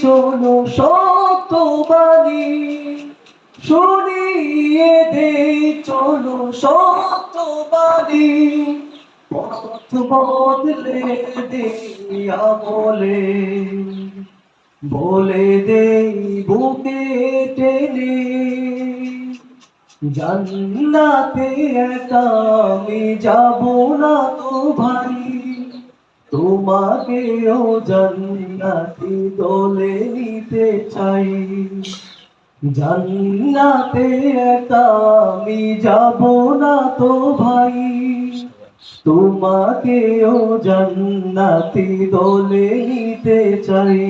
চলো সত্যবাণী শুনিয়ে দে চলো সত্যবাণী পথ বদলে দিয়া বলে বলে দে বুকে টেনে। জান্নাতে একা আমি যাব না তো ভাই। তোমাকেও জান্নাতি দোলে নিতে চাই। জান্নাতে একা আমি যাব না তো ভাই। তোমাকেও জান্নাতি দোলে নিতে চাই।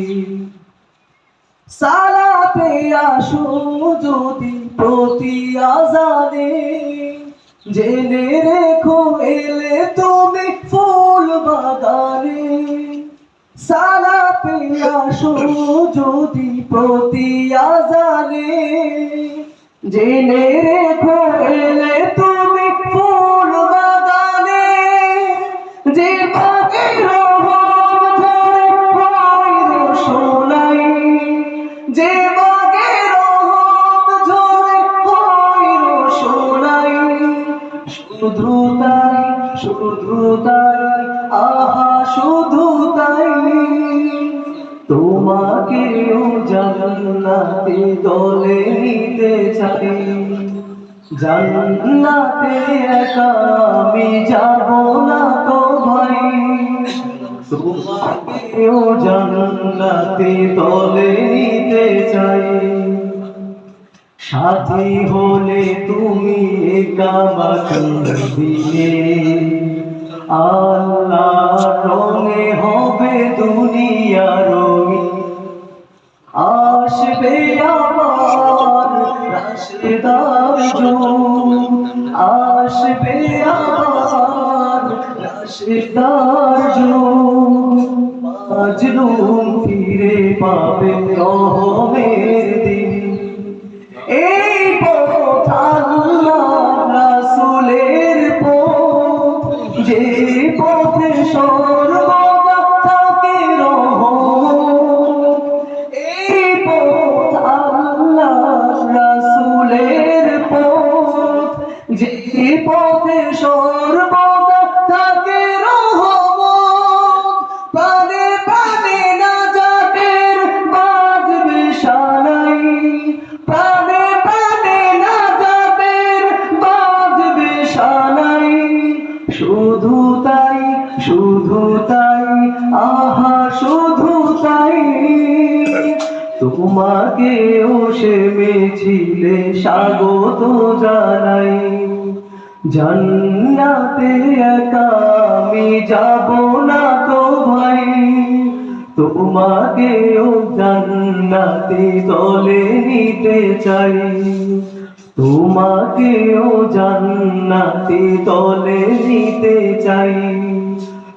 সালাতে আসো যদি প্রতি আজানে, জেনে রেখো এলে তুমি আসো যদি প্রতি আজানে। জেনে রেখো এলে তুমি ফুল বাগানে। যে হয় সোনাই যে বাগের হয় সোনাই শুধু তাই শুধু তাই জান্নাতে দলে নিতে চাই। জান্নাতে একা আমি যাব না তো ভাই। তোমাকেও জান্নাতে দলে নিতে চাই। সাথী হলে তুমি দিনে আল্লাহ রঙে হবে দুনিয়া রঙি আসবে আমার রাশেদার আসবে আমার রাশেদার মাজলুম ফিরে পাবে রহমের দিন। যে পথে সর্বদা থাকে রহমত, পানে পানে না যাদের বাজবে সানাই প্রাণে প্রাণে না যাদের বাজবে সানাই শুধু তাই শুধু তাই, আহা, শুধু তাই। তোমাকেও সে মেছিলে স্বাগত জানাই। জান্নাতে একা আমি যাব না তো ভাই। তোমাকেও জান্নাতে দলে নিতে চাই। তোমাকেও জান্নাতে দলে নিতে চাই।